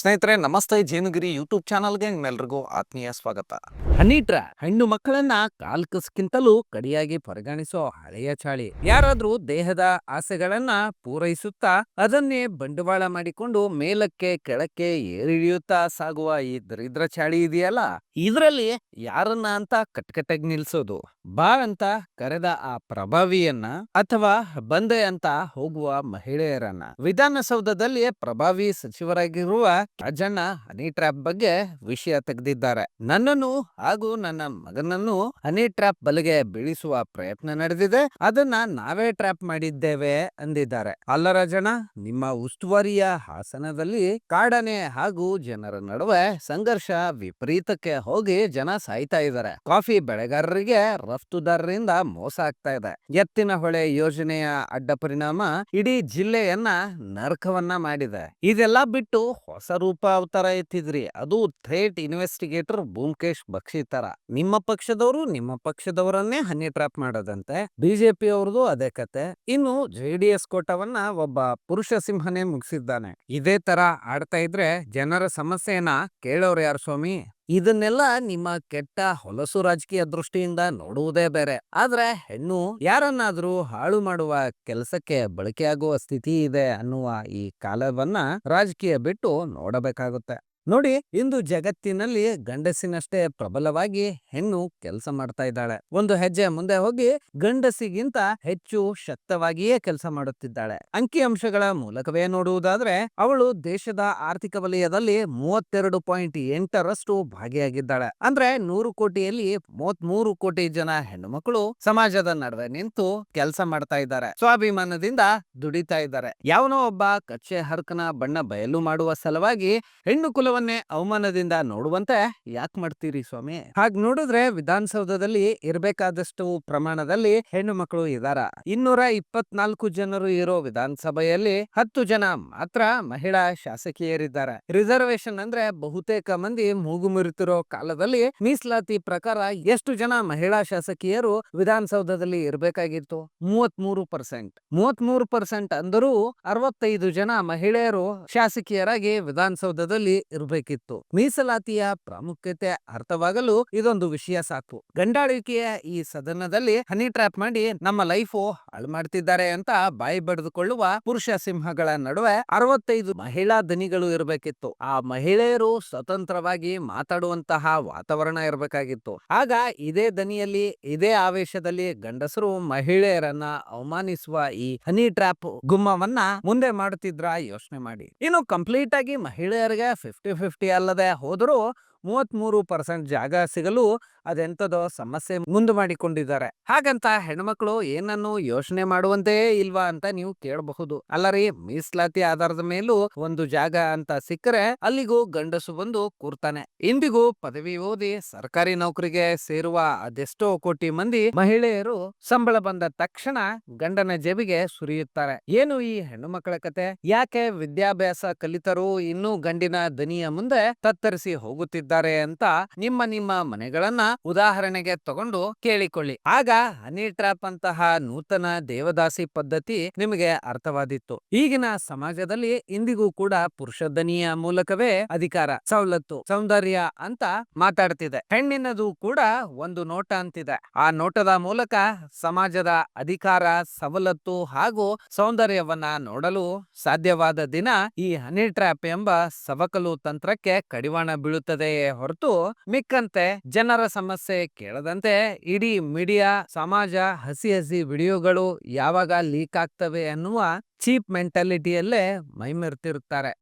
ಸ್ನೇಹಿತರೆ, ನಮಸ್ತೆ. ಜೇನುಗಿರಿ ಯೂಟ್ಯೂಬ್ ಚಾನಲ್ಗೆ ನಿಮ್ಮೆಲ್ರಿಗೂ ಆತ್ಮೀಯ ಸ್ವಾಗತ. ಹನಿಟ್ರ, ಹೆಣ್ಣು ಮಕ್ಕಳನ್ನ ಕಾಲ್ಕಸ್ಕಿಂತಲೂ ಕಡಿಯಾಗಿ ಪರಿಗಣಿಸೋ ಹಳೆಯ ಚಾಳಿ. ಯಾರಾದ್ರೂ ದೇಹದ ಆಸೆಗಳನ್ನ ಪೂರೈಸುತ್ತಾ ಅದನ್ನೇ ಬಂಡವಾಳ ಮಾಡಿಕೊಂಡು ಮೇಲಕ್ಕೆ ಕೆಳಕ್ಕೆ ಏರಿಳಿಯುತ್ತಾ ಸಾಗುವ ಈ ದರಿದ್ರ ಚಾಳಿ ಇದೆಯಲ್ಲ? ಇದರಲ್ಲಿ ಯಾರನ್ನ ಅಂತ ಕಟ್ಕಟ್ಟಾಗಿ ನಿಲ್ಸೋದು? ಬಾ ಅಂತ ಕರೆದ ಆ ಪ್ರಭಾವಿಯನ್ನ ಅಥವಾ ಬಂದೆ ಅಂತ ಹೋಗುವ ಮಹಿಳೆಯರನ್ನ? ವಿಧಾನಸೌಧದಲ್ಲಿ ಪ್ರಭಾವಿ ಸಚಿವರಾಗಿರುವ ರಾಜಣ್ಣ ಹನಿ ಟ್ರ್ಯಾಪ್ ಬಗ್ಗೆ ವಿಷಯ ತೆಗೆದಿದ್ದಾರೆ. ನನ್ನನ್ನು ಹಾಗೂ ನನ್ನ ಮಗನನ್ನು ಹನಿ ಟ್ರ್ಯಾಪ್ ಬಲೆಗೆ ಬೀಳಿಸುವ ಪ್ರಯತ್ನ ನಡೆದಿದೆ. ಅದನ್ನ ನಾವೇ ಟ್ರ್ಯಾಪ್ ಮಾಡಿದ್ದೇವೆ ಅಂದಿದ್ದಾರೆ. ಅಲ್ಲ ರಾಜಣ್ಣ, ನಿಮ್ಮ ಉಸ್ತುವಾರಿಯ ಹಾಸನದಲ್ಲಿ ಕಾಡನೆ ಹಾಗೂ ಜನರ ನಡುವೆ ಸಂಘರ್ಷ ವಿಪರೀತಕ್ಕೆ ಹೋಗಿ ಜನ ಸಾಯ್ತಾ ಇದ್ದಾರೆ. ಕಾಫಿ ಬೆಳೆಗಾರರಿಗೆ ರಫ್ತುದಾರರಿಂದ ಮೋಸ ಆಗ್ತಾ ಇದೆ. ಎತ್ತಿನ ಹೊಳೆ ಯೋಜನೆಯ ಅಡ್ಡ ಪರಿಣಾಮ ಇಡೀ ಜಿಲ್ಲೆಯನ್ನ ನರಕವನ್ನ ಮಾಡಿದೆ. ಇದೆಲ್ಲ ಬಿಟ್ಟು ಹೊಸ ರೂಪ ಅವತಾರ ಎತ್ತಿದ್ರಿ. ಅದು ಥ್ರೇಟ್ ಇನ್ವೆಸ್ಟಿಗೇಟರ್ ಭೂಮಕೇಶ್ ಬಕ್ಷಿ ತರ. ನಿಮ್ಮ ಪಕ್ಷದವರು ನಿಮ್ಮ ಪಕ್ಷದವರನ್ನೇ ಹನಿ ಟ್ರಾಪ್ ಮಾಡೋದಂತೆ. ಬಿಜೆಪಿ ಅವ್ರದ್ದು ಅದೇ ಕತೆ. ಇನ್ನು ಜೆ ಡಿ ಎಸ್ ಕೋಟವನ್ನ ಒಬ್ಬ ಪುರುಷ ಸಿಂಹನೇ ಮುಗಿಸಿದ್ದಾನೆ. ಇದೇ ತರ ಆಡ್ತಾ ಇದ್ರೆ ಜನರ ಸಮಸ್ಯೆಯನ್ನ ಕೇಳೋರು ಯಾರು ಸ್ವಾಮಿ? ಇದನ್ನೆಲ್ಲ ನಿಮ್ಮ ಕೆಟ್ಟ ಹೊಲಸು ರಾಜಕೀಯ ದೃಷ್ಟಿಯಿಂದ ನೋಡುವುದೇ ಬೇರೆ. ಆದ್ರೆ ಹೆಣ್ಣು ಯಾರನ್ನಾದ್ರೂ ಹಾಳು ಮಾಡುವ ಕೆಲಸಕ್ಕೆ ಬಳಕೆಯಾಗುವ ಸ್ಥಿತಿ ಇದೆ ಅನ್ನುವ ಈ ಕಾಲವನ್ನ ರಾಜಕೀಯ ಬಿಟ್ಟು ನೋಡಬೇಕಾಗುತ್ತೆ. ನೋಡಿ, ಇಂದು ಜಗತ್ತಿನಲ್ಲಿ ಗಂಡಸಿನಷ್ಟೇ ಪ್ರಬಲವಾಗಿ ಹೆಣ್ಣು ಕೆಲಸ ಮಾಡ್ತಾ ಇದ್ದಾಳೆ. ಒಂದು ಹೆಜ್ಜೆ ಮುಂದೆ ಹೋಗಿ ಗಂಡಸಿಗಿಂತ ಹೆಚ್ಚು ಶಕ್ತವಾಗಿಯೇ ಕೆಲಸ ಮಾಡುತ್ತಿದ್ದಾಳೆ. ಅಂಕಿಅಂಶಗಳ ಮೂಲಕವೇ ನೋಡುವುದಾದ್ರೆ, ಅವಳು ದೇಶದ ಆರ್ಥಿಕ ವಲಯದಲ್ಲಿ ಮೂವತ್ತೆರಡು ಪಾಯಿಂಟ್ ಎಂಟರಷ್ಟು ಭಾಗಿಯಾಗಿದ್ದಾಳೆ. ಅಂದ್ರೆ ನೂರು ಕೋಟಿಯಲ್ಲಿ ಮೂವತ್ ಕೋಟಿ ಜನ ಹೆಣ್ಣು ಮಕ್ಕಳು ಸಮಾಜದ ನಡುವೆ ನಿಂತು ಕೆಲಸ ಮಾಡ್ತಾ ಇದ್ದಾರೆ. ಸ್ವಾಭಿಮಾನದಿಂದ ದುಡಿತಾ ಇದ್ದಾರೆ. ಯಾವನೋ ಒಬ್ಬ ಕಚ್ಚೆ ಹರ್ಕನ ಬಣ್ಣ ಬಯಲು ಮಾಡುವ ಸಲುವಾಗಿ ಹೆಣ್ಣು ಅವಮಾನದಿಂದ ನೋಡುವಂತೆ ಯಾಕೆ ಮಾಡ್ತೀರಿ ಸ್ವಾಮಿ? ಹಾಗ್ ನೋಡಿದ್ರೆ ವಿಧಾನಸೌಧದಲ್ಲಿ ಇರಬೇಕಾದಷ್ಟು ಪ್ರಮಾಣದಲ್ಲಿ ಹೆಣ್ಣು ಮಕ್ಕಳು ಇದಾರ. ಇನ್ನೂರ ಇಪ್ಪತ್ನಾಲ್ಕು ಜನರು ಇರೋ ವಿಧಾನಸಭೆಯಲ್ಲಿ ಹತ್ತು ಜನ ಮಾತ್ರ ಮಹಿಳಾ ಶಾಸಕಿಯರಿದ್ದಾರೆ. ರಿಸರ್ವೇಶನ್ ಅಂದ್ರೆ ಬಹುತೇಕ ಮಂದಿ ಮೂಗು ಮುರಿತಿರೋ ಕಾಲದಲ್ಲಿ ಮೀಸಲಾತಿ ಪ್ರಕಾರ ಎಷ್ಟು ಜನ ಮಹಿಳಾ ಶಾಸಕಿಯರು ವಿಧಾನಸೌಧದಲ್ಲಿ ಇರಬೇಕಾಗಿತ್ತು? ಮೂವತ್ ಮೂರು ಪರ್ಸೆಂಟ್. ಮೂವತ್ ಮೂರು ಪರ್ಸೆಂಟ್ ಅಂದರೂ ಅರವತ್ತೈದು ಜನ ಮಹಿಳೆಯರು ಶಾಸಕಿಯರಾಗಿ ವಿಧಾನಸೌಧದಲ್ಲಿ ಇರಬೇಕಿತ್ತು. ಮೀಸಲಾತಿಯ ಪ್ರಾಮುಖ್ಯತೆ ಅರ್ಥವಾಗಲು ಇದೊಂದು ವಿಷಯ ಸಾಕು. ಗಂಡಾಳಿಕೆಯ ಈ ಸದನದಲ್ಲಿ ಹನಿ ಟ್ರ್ಯಾಪ್ ಮಾಡಿ ನಮ್ಮ ಲೈಫು ಹಾಳು ಮಾಡ್ತಿದ್ದಾರೆ ಅಂತ ಬಾಯಿ ಬಡಿದುಕೊಳ್ಳುವ ಪುರುಷ ಸಿಂಹಗಳ ನಡುವೆ ಅರವತ್ತೈದು ಮಹಿಳಾ ದನಿಗಳು ಇರಬೇಕಿತ್ತು. ಆ ಮಹಿಳೆಯರು ಸ್ವತಂತ್ರವಾಗಿ ಮಾತಾಡುವಂತಹ ವಾತಾವರಣ ಇರಬೇಕಾಗಿತ್ತು. ಆಗ ಇದೇ ದನಿಯಲ್ಲಿ, ಇದೇ ಆವೇಶದಲ್ಲಿ ಗಂಡಸರು ಮಹಿಳೆಯರನ್ನ ಅವಮಾನಿಸುವ ಈ ಹನಿ ಟ್ರ್ಯಾಪ್ ಗುಮ್ಮವನ್ನ ಮುಂದೆ ಮಾಡುತ್ತಿದ್ರ ಯೋಚನೆ ಮಾಡಿ. ಇನ್ನು ಕಂಪ್ಲೀಟ್ ಆಗಿ ಮಹಿಳೆಯರಿಗೆ ಫಿಫ್ಟಿ ಫಿಫ್ಟಿ ಅಲ್ಲದೆ ಹೋದರೂ ಮೂವತ್ತ್ ಮೂರು ಪರ್ಸೆಂಟ್ ಜಾಗ ಸಿಗಲು ಅದೆಂಥದೋ ಸಮಸ್ಯೆ ಮುಂದೆ ಮಾಡಿಕೊಂಡಿದ್ದಾರೆ. ಹಾಗಂತ ಹೆಣ್ಮಕ್ಳು ಏನನ್ನು ಯೋಚನೆ ಮಾಡುವಂತೆಯೇ ಇಲ್ವಾ ಅಂತ ನೀವು ಕೇಳಬಹುದು. ಅಲ್ಲರಿ, ಮೀಸಲಾತಿ ಆಧಾರದ ಮೇಲೂ ಒಂದು ಜಾಗ ಅಂತ ಸಿಕ್ಕರೆ ಅಲ್ಲಿಗೂ ಗಂಡಸು ಬಂದು ಕೂರ್ತಾನೆ. ಇಂದಿಗೂ ಪದವಿ ಓದಿ ಸರ್ಕಾರಿ ನೌಕರಿಗೆ ಸೇರುವ ಅದೆಷ್ಟೋ ಕೋಟಿ ಮಂದಿ ಮಹಿಳೆಯರು ಸಂಬಳ ಬಂದ ತಕ್ಷಣ ಗಂಡನ ಜೇಬಿಗೆ ಸುರಿಯುತ್ತಾರೆ. ಏನು ಈ ಹೆಣ್ಣು ಮಕ್ಕಳ ಕತೆ? ಯಾಕೆ ವಿದ್ಯಾಭ್ಯಾಸ ಕಲಿತರು ಇನ್ನೂ ಗಂಡಿನ ದನಿಯ ಮುಂದೆ ತತ್ತರಿಸಿ ಹೋಗುತ್ತಿದ್ದಾರೆ? ಅಂತ ನಿಮ್ಮ ನಿಮ್ಮ ಮನೆಗಳನ್ನ ಉದಾಹರಣೆಗೆ ತಗೊಂಡು ಕೇಳಿಕೊಳ್ಳಿ. ಆಗ ಹನಿ ಟ್ರ್ಯಾಪ್ ಅಂತಹ ನೂತನ ದೇವದಾಸಿ ಪದ್ಧತಿ ನಿಮಗೆ ಅರ್ಥವಾದಿತ್ತು ಈಗಿನ ಸಮಾಜದಲ್ಲಿ ಇಂದಿಗೂ ಕೂಡ ಪುರುಷ ದನಿಯ ಮೂಲಕವೇ ಅಧಿಕಾರ, ಸವಲತ್ತು, ಸೌಂದರ್ಯ ಅಂತ ಮಾತಾಡ್ತಿದೆ. ಹೆಣ್ಣಿನದು ಕೂಡ ಒಂದು ನೋಟ ಅಂತಿದೆ. ಆ ನೋಟದ ಮೂಲಕ ಸಮಾಜದ ಅಧಿಕಾರ, ಸವಲತ್ತು ಹಾಗೂ ಸೌಂದರ್ಯವನ್ನ ನೋಡಲು ಸಾಧ್ಯವಾದ ದಿನ ಈ ಹನಿ ಟ್ರ್ಯಾಪ್ ಎಂಬ ಸವಕಲು ತಂತ್ರಕ್ಕೆ ಕಡಿವಾಣ ಬೀಳುತ್ತದೆಯೇ ಹೊರತು ಮಿಕ್ಕಂತೆ ಜನರ ಸಮಸ್ಯೆ ಕೇಳದಂತೆ ಇಡೀ ಮೀಡಿಯಾ, ಸಮಾಜ ಹಸಿ ಹಸಿ ವಿಡಿಯೋಗಳು ಯಾವಾಗ ಲೀಕ್ ಆಗ್ತವೆ ಅನ್ನುವ ಚೀಪ್ ಮೆಂಟಾಲಿಟಿಯಲ್ಲೇ ಮೈಮೆರ್ತಿರುತ್ತಾರೆ.